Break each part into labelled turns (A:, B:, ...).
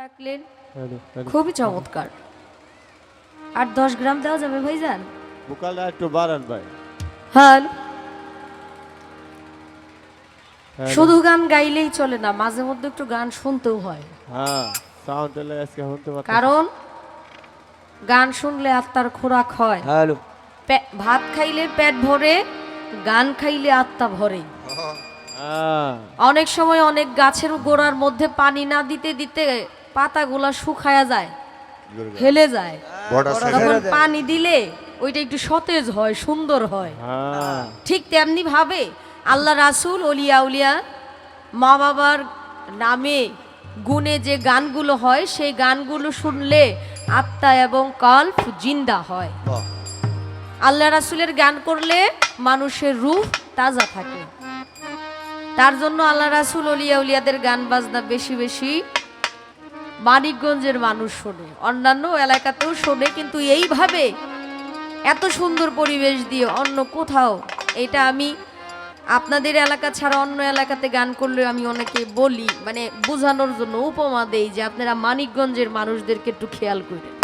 A: রাখলেন। খুবই চমৎকার। আর দশ গ্রাম দেওয়া যাবে ভাইজান?
B: একটু বাড়ান ভাই।
A: হ্যাঁ শুধু গান গাইলেই চলে না মাঝে মধ্যে একটু গান শুনতেও হয়।
B: হ্যাঁ সাউন্ড এলে আজকে শুনতে পাচ্ছি।
A: কারণ গান শুনলে আত্মার খোরাক হয়।
C: হ্যালো।
A: ভাত খাইলে পেট ভরে গান খাইলে আত্মা ভরে।
B: হ্যাঁ।
A: অনেক সময় অনেক গাছের গোড়ার মধ্যে পানি না দিতে দিতে পাতাগুলা শুকায়া যায় হেলে যায়। তখন পানি দিলে ওইটা একটু সতেজ হয় সুন্দর হয়।
B: হ্যাঁ।
A: ঠিক তেমনি ভাবে আল্লাহ রাসুল অলিয়া উলিয়া মা বাবার নামে গুণে যে গানগুলো হয় সেই গানগুলো শুনলে আত্মা এবং কল্প জিন্দা হয়। আল্লাহ রাসুলের গান করলে মানুষের রূহ তাজা থাকে। তার জন্য আল্লাহ রাসুল অলিয়া উলিয়াদের গান বাজনা বেশি বেশি মানিকগঞ্জের মানুষ শোনে। অন্যান্য এলাকাতেও শোনে কিন্তু এইভাবে এত সুন্দর পরিবেশ দিয়ে অন্য কোথাও এটা আমি আপনাদের এলাকা ছাড়া অন্য এলাকাতে গান করলে আমি অনেকে বলি মানে বোঝানোর জন্য উপমা দেই যে আপনারা মানিকগঞ্জের মানুষদেরকে একটু খেয়াল করেন।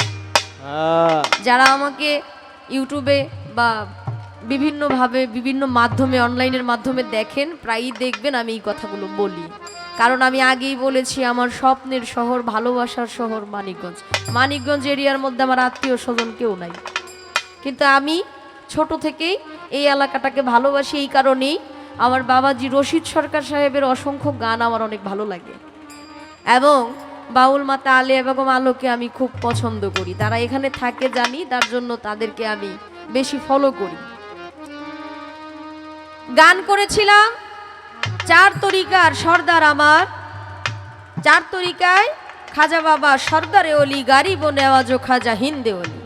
B: হ্যাঁ।
A: যারা আমাকে ইউটিউবে বা বিভিন্নভাবে বিভিন্ন মাধ্যমে অনলাইনের মাধ্যমে দেখেন প্রায়ই দেখবেন আমি এই কথাগুলো বলি। কারণ আমি আগেই বলেছি, আমার স্বপ্নের শহর ভালোবাসার শহর মানিকগঞ্জ। মানিকগঞ্জ এরিয়ার মধ্যে আমার আত্মীয় স্বজন কেউ নাই। কিন্তু আমি ছোট থেকেই এই এলাকাটাকে ভালোবাসি এই কারণেই আমার বাবাজি রশিদ সরকার সাহেবের অসংখ্য গান আমার অনেক ভালো লাগে। এবং বাউল মাতা আলিয়া বেগম আলোকে আমি খুব পছন্দ করি। তারা এখানে থাকে জানি, তার জন্য তাদেরকে আমি বেশি ফলো করি। গান করেছিলাম চার তরিকার সর্দার আমার। চার তরিকায় খাজা বাবা সর্দারে অলি, গারিব নেওয়াজো খাজা হিন্দে অলি।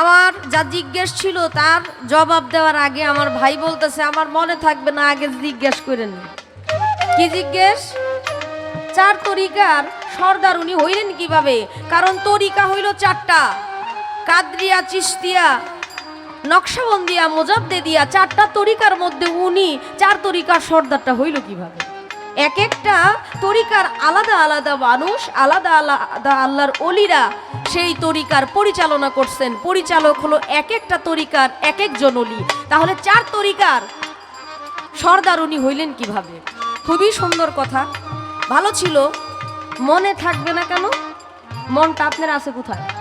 A: আমার যা জিজ্ঞেস ছিল তার জবাব দেওয়ার আগে আমার ভাই বলতেছে, আমার মনে থাকবে না, আগে জিজ্ঞেস করেন কি জিজ্ঞেস? চার তরিকার সর্দার উনি হইলেন কীভাবে? কারণ তরিকা হইল চারটা। কাদরিয়া চিস্তিয়া নকশাবন্দিয়া মোজাব্দে দিয়া চারটা তরিকার মধ্যে উনি চার তরিকার সর্দারটা হইল কীভাবে? এক একটা তরিকার আলাদা আলাদা মানুষ, আলাদা আলাদা আল্লাহর অলিরা সেই তরিকার পরিচালনা করছেন। পরিচালক হলো এক একটা তরিকার এক একজন অলি। তাহলে চার তরিকার সর্দার উনি হইলেন কীভাবে? খুবই সুন্দর কথা। ভালো ছিল। মনে থাকবে না কেন? মনটা আপনার আছে কোথায়?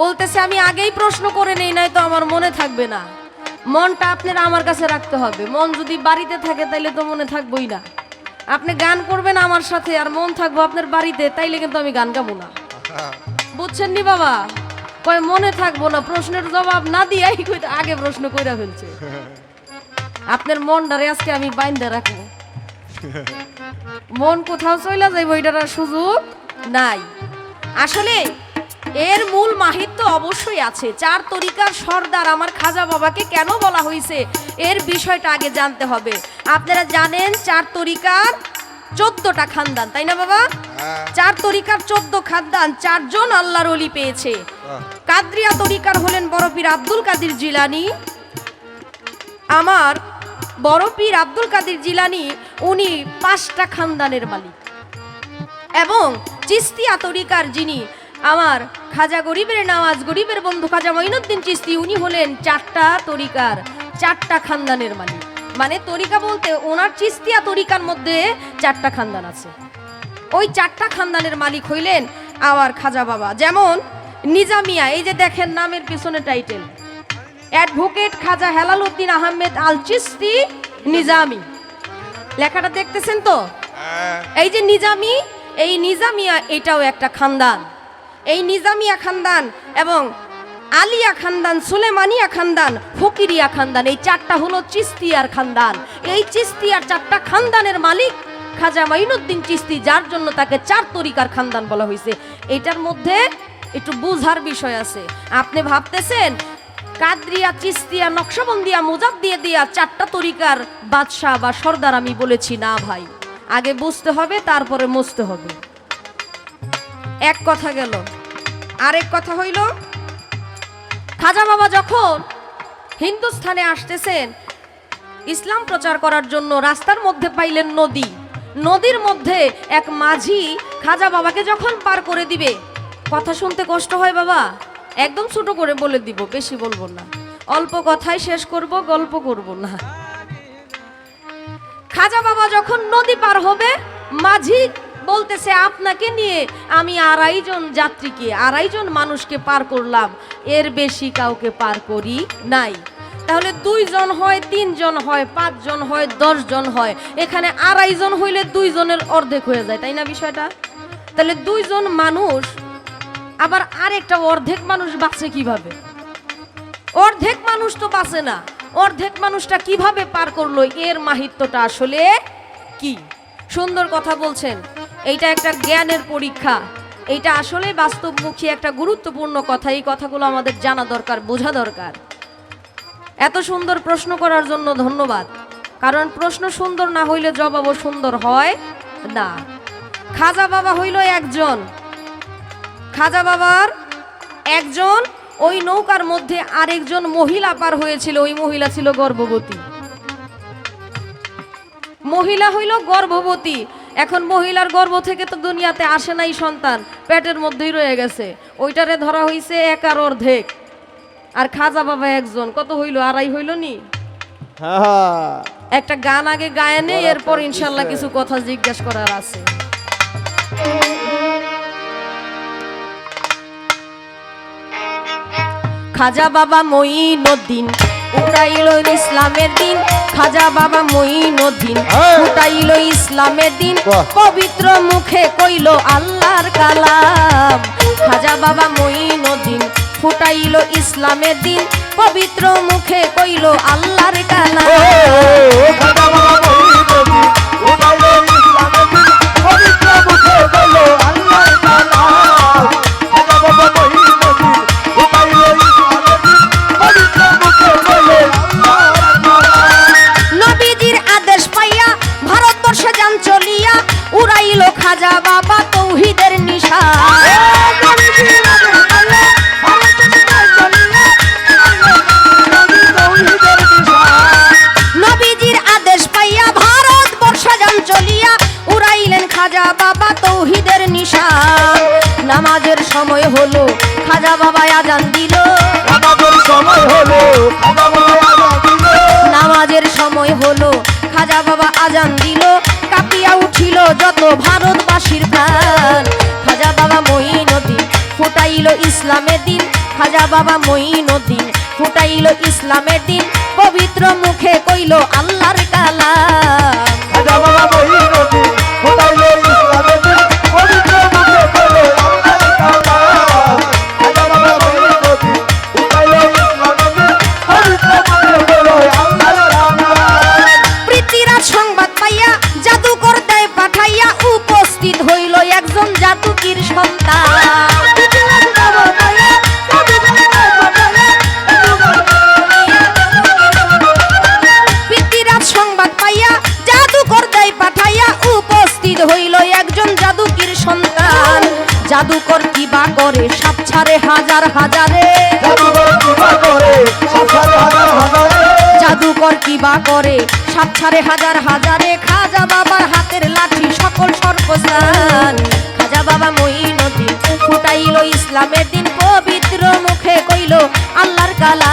A: বলতেছে, আমি আগেই প্রশ্ন করে নেই, নাই তো আমার মনে থাকবে না। মনটা আপনার আমার কাছে রাখতে হবে। মন যদি বাড়িতে থাকে, তাইলে তো মনে থাকবোই না। আপনি গান করবেন আমার সাথে, আর মন থাকব আপনার বাড়িতে, তাইলে কিন্তু আমি গান গাবো না। বুঝছেন নি বাবা? কয়, মনে থাকব না। প্রশ্নের জবাব না দিয়ে আগে প্রশ্ন কইরা ফেলছে। আপনার মনটারে আজকে আমি বাইন্দা রাখব। মন কোথাও চইলা যাইব, এটার সুযোগ নাই। আসলে এর মূল মাহিত্য অবশ্যই আছে। চার তরিকার সর্দার আমার খাজা বাবাকে কেন বলা হয়েছে এর বিষয়টা আগে জানতে হবে। আপনারা জানেন চার তরিকার চোদ্দটা খানদান তাই না বাবা? চার তরিকার চোদ্দ খানদান চারজন আল্লাহর অলি পেয়েছে। কাদরিয়া তরিকার হলেন বড় পীর আব্দুল কাদির জিলানি। আমার বড় পীর আব্দুল কাদির জিলানি উনি পাঁচটা খানদানের মালিক। এবং চিস্তিয়া তরিকার যিনি আমার খাজা গরিবের নামাজ গরিবের বন্ধু খাজা মঈনুদ্দিন চিস্তি উনি হলেন চারটা তরিকার চারটা খানদানের মালিক। মানে তরিকা বলতে ওনার চিস্তিয়া তরিকার মধ্যে চারটা খানদান আছে। ওই চারটা খানদানের মালিক হইলেন আমার খাজা বাবা। যেমন নিজামিয়া এই যে দেখেন নামের পিছনে টাইটেল অ্যাডভোকেট খাজা হেলাল উদ্দিন আহমেদ আল চিস্তি নিজামি। লেখাটা দেখতেছেন তো? এই যে নিজামি এই নিজামিয়া এটাও একটা খানদান। এই নিজামিয়া খানদান এবং আলিয়া খানদান, সুলেমানিয়া খানদান, ফকিরিয়া খানদান, এই চারটা হলো চিস্তিয়ার খানদান। এই চিস্তিয়ার চারটা খানদানের মালিক খাজা মাইনুদ্দিন চিস্তি, যার জন্য তাকে চার তরিকার খানদান বলা হয়েছে এটার মধ্যে একটু বুঝার বিষয় আছে। আপনি ভাবতেছেন, কাদরিয়া, চিস্তিয়া, নকশবন্দিয়া মোজাব দিয়ে দিয়া চারটা তরিকার বাদশাহ বা সর্দার আমি বলেছি, না ভাই। আগে বুঝতে হবে, তারপরে মুছতে হবে। এক কথা গেল। আরেক কথা হইল, খাজা বাবা যখন হিন্দুস্থানে আসতেছেন, ইসলাম প্রচার করার জন্য রাস্তার মধ্যে পাইলেন নদী। নদীর মধ্যে এক মাঝি খাজা বাবাকে যখন পার করে দিবে, কথা শুনতে কষ্ট হয় বাবা। একদম ছোট করে বলে দিব, বেশি বলব না। অল্প কথাই শেষ করব, গল্প করব না। খাজা বাবা যখন নদী পার হবে, মাঝি বলতেছে আপনাকে নিয়ে আমি আড়াইজন যাত্রীকে, আড়াইজন মানুষকে পার করলাম। এর বেশি কাউকে পার করি নাই। তাহলে দুইজন হয়, তিনজন হয়, পাঁচজন হয়, দশজন হয়। এখানে আড়াইজন হইলে দুইজনের অর্ধেক হয়ে যায়, তাই না বিষয়টা? তাহলে দুইজন মানুষ, আবার আরেকটা অর্ধেক মানুষ বাঁচে কীভাবে? অর্ধেক মানুষ তো বাঁচে না। অর্ধেক মানুষটা কীভাবে পার করল? এর মাহিত্যটা আসলে কি? সুন্দর কথা বলছেন। এইটা একটা জ্ঞানের পরীক্ষা। এইটা আসলে বাস্তবমুখী একটা গুরুত্বপূর্ণ কথা। এই কথাগুলো আমাদের জানা দরকার, বোঝা দরকার। এত সুন্দর প্রশ্ন করার জন্য ধন্যবাদ। কারণ প্রশ্ন সুন্দর না হইলে জবাবও সুন্দর হয় না। খাজা বাবা হইল একজন। খাজা বাবার একজন, ওই নৌকার মধ্যে আরেকজন মহিলা পার হয়েছিল, ওই মহিলা ছিল গর্ভবতী। মহিলা হইল গর্ভবতী। এখন মহিলার গর্ভ থেকে তো দুনিয়াতে আসে নাই সন্তান পেটের মধ্যেই রয়ে গেছে। ওইটারে ধরা হইছে এক আর অর্ধেক। আর খাজা বাবা একজন কত হইল আড়াই হইল নি? একটা গান আগে গায়ে
B: বড়
A: এরপর ইনশাল্লাহ কিছু কথা জিজ্ঞাসা করার আছে। খাজা বাবা মঈনুদ্দিন উঠাইল ইসলামের দিন খাজা বাবা মঈনুদ্দিন
B: হ্যাঁ।
A: উঠাইল ইসলামের দিন। পবিত্র মুখে কইল আল্লাহর কালাম খাজা বাবা মঈনুদ্দিন ফুটাইল ইসলামের দিন পবিত্র মুখে কইল আল্লাহর কালাম নামাজের সময় হলো, খাজা বাবা আজান দিল, কাঁপিয়া উঠিল যত ভারতবাসীর প্রাণ। খাজা বাবা মঈনুদ্দিন ফুটাইল ইসলামের দিন, খাজা বাবা ফুটাইল ইসলামের দিন, পবিত্র মুখে কইল আল্লাহর কালাম। পৃথিরাজ হাজার হাজারে জাদুকর কি বা করে সাত সাড়ে হাজার হাজারে খাজা বাবার হাতের লাঠি সকল সর্বস্থান খাজা বাবা মঈনুদ্দিন ফুটাইল ইসলামের দিন পবিত্র মুখে কইল আল্লাহর কালা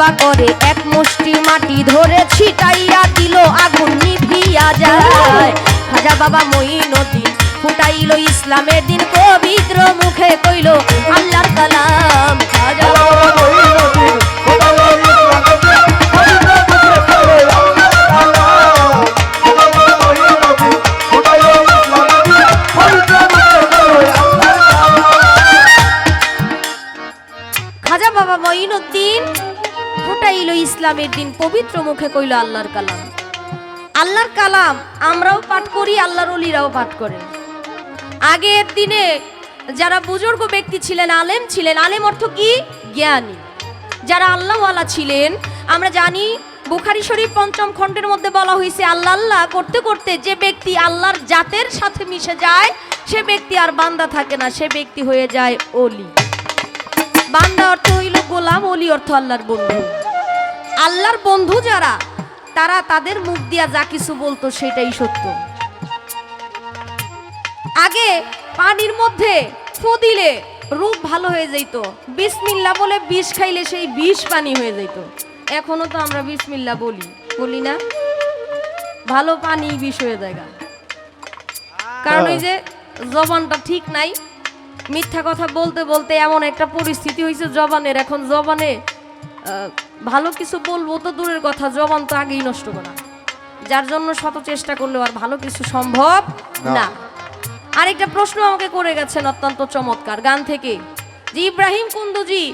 A: বা করে। এক মুষ্টি মাটি ধরে ছিটাইয়া দিল আগুন, নিভিয়া যায়। খাজা বাবা নদী ফুটাইল ইসলামের দিন, পবিত্র মুখে কইল আল্লাহর পবিত্র মুখে কইল আল্লাহর কালাম। আল্লাহর কালাম আমরাও পাঠ করি, আল্লাহর অলিরাও পাঠ করে আগের দিনে যারা বুজুর্গ ব্যক্তি ছিলেন, আলেম ছিলেন, আলেম অর্থ কি? জ্ঞানী। যারা আল্লাহওয়ালা ছিলেন, আমরা জানি বুখারি শরীফ পঞ্চম খণ্ডের মধ্যে বলা হয়েছে আল্লাহ আল্লাহ করতে করতে যে ব্যক্তি আল্লাহর জাতের সাথে মিশে যায়, সে ব্যক্তি আর বান্দা থাকে না, সে ব্যক্তি হয়ে যায় অলি বান্দা অর্থ হইল গোলাম অলি অর্থ আল্লাহর বন্ধু। আল্লাহর বন্ধু যারা, তারা তাদের মুখ দিয়া যা কিছু বলতো সেটাই সত্য। আগে পানির মধ্যে ফু দিলে রূপ ভালো হয়ে যাইতো। বিসমিল্লা বলে বিষ খাইলে সেই বিষ পানি হয়ে যাইতো। এখনও তো আমরা বিসমিল্লা বলি। বলি না? ভালো পানি বিষ হয়ে যায়গা কারণ ওই যে জবানটা ঠিক নাই, মিথ্যা কথা বলতে বলতে এমন একটা পরিস্থিতি হয়েছে জবানের। এখন জবানে ভালো কিছু বলব তো দূরের কথা জবান তো আগেই নষ্ট করা। যার জন্য শত চেষ্টা করলেও আর ভালো কিছু সম্ভব
B: না।
A: আরেকটা প্রশ্ন আমাকে করে গেছেন অত্যন্ত চমৎকার গান থেকে। যে ইব্রাহিম কুন্দুজি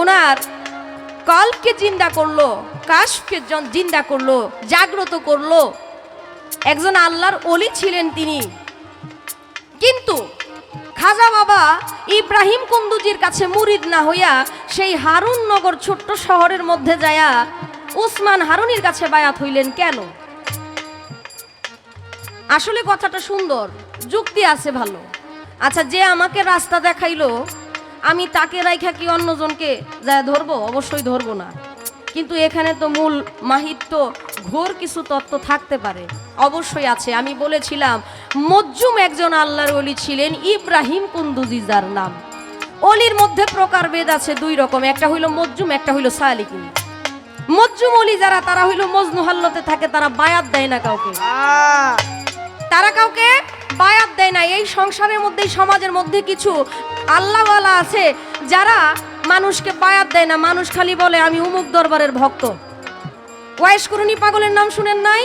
A: ওনার কল্পকে জিন্দা করল কাশকে জিন্দা করল জাগ্রত করল। একজন আল্লাহর অলি ছিলেন তিনি। কিন্তু খাজা বাবা ইব্রাহিম কুন্দুজির কাছে মুরিদ না হইয়া সেই হারুন নগর ছোট্ট শহরের মধ্যে যায়া উসমান হারুনির কাছে বায়াত হইলেন কেন? আসলে কথাটা সুন্দর, যুক্তি আছে ভালো। আচ্ছা যে আমাকে রাস্তা দেখাইলো, আমি তাকে রাইখা কি অন্যজনকে যা ধরবো? অবশ্যই ধরবো না। কিন্তু এখানে তো মূল মাহিত্য, ঘোর কিছু তত্ত্ব থাকতে পারে। অবশ্যই আছে। আমি বলেছিলাম, মজ্জুম একজন আল্লাহর অলি ছিলেন ইব্রাহিম কুন্দুজি যার নাম। অলির মধ্যে প্রকারভেদ আছে দুই রকম, একটা হইল মজ্জুম, একটা হইল সালিকিন। মজ্জুম অলি যারা, তারা হইল মজনুহাল্লতে থাকে, তারা বায়াত দেয় না কাউকে। তারা কাউকে বায়াত দেয় না। এই সংসারের মধ্যে সমাজের মধ্যে কিছু আল্লাহওয়ালা আছে যারা মানুষকে বায়াত দেয় না, মানুষ খালি বলে, আমি উমুক দরবারের ভক্ত। করুনি পাগলের নাম শুনেন নাই?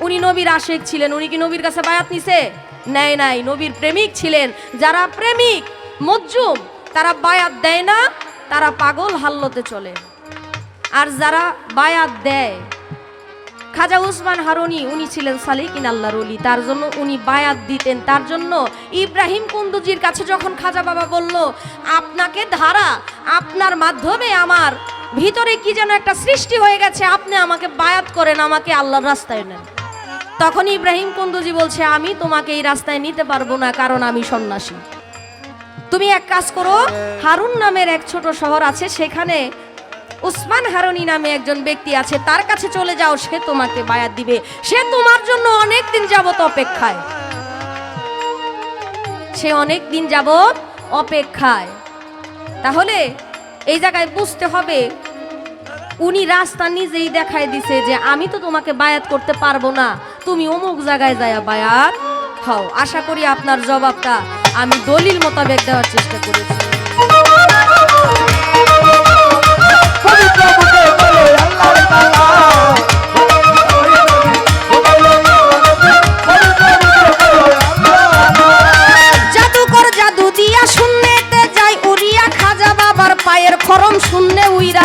A: উনি নবীর আশেক ছিলেন, উনি কি নবীর কাছে বায়াত নিছে? নেয় নাই, নবীর প্রেমিক ছিলেন। যারা প্রেমিক, মজ্জুম, তারা বায়াত দেয় না, তারা পাগল হাল্লতে চলে। আর যারা বায়াত দেয় খাজা উসমান হারুনি, উনি ছিলেন সালিকিন আল্লাহর অলি তার জন্য উনি বায়াত দিতেন। তার জন্য ইব্রাহিম কুন্দুজির কাছে যখন খাজা বাবা বলল, আপনাকে ধারা, আপনার মাধ্যমে আমার ভিতরে কি যেন একটা সৃষ্টি হয়ে গেছে, আপনি আমাকে বায়াত করেন, আমাকে আল্লাহর রাস্তায় নেন। তখন ইব্রাহিম কুন্দুজি বলছে, আমি তোমাকে এই রাস্তায় নিতে পারব না, কারণ আমি সন্ন্যাসী। তুমি এক কাজ করো, হারুন নামের এক ছোট শহর আছে, সেখানে উসমান হারুনি নামে একজন ব্যক্তি আছে, তার কাছে চলে যাও, সে তোমাকে বায়াত দিবে। সে তোমার জন্য অনেক দিন যাবত অপেক্ষায়। সে অনেক দিন যাবত অপেক্ষায়। তাহলে এই জায়গায় বুঝতে হবে, উনি রাস্তা নিজেই দেখায় দিছে যে, আমি তো তোমাকে বায়াত করতে পারব না। তুমি অমুক জায়গায় যায় বায়াত হও আশা করি আপনার জবাবটা আমি দলিল মোতাবেক দেওয়ার চেষ্টা করেছি। পায়ের খরম শূন্যে উইরা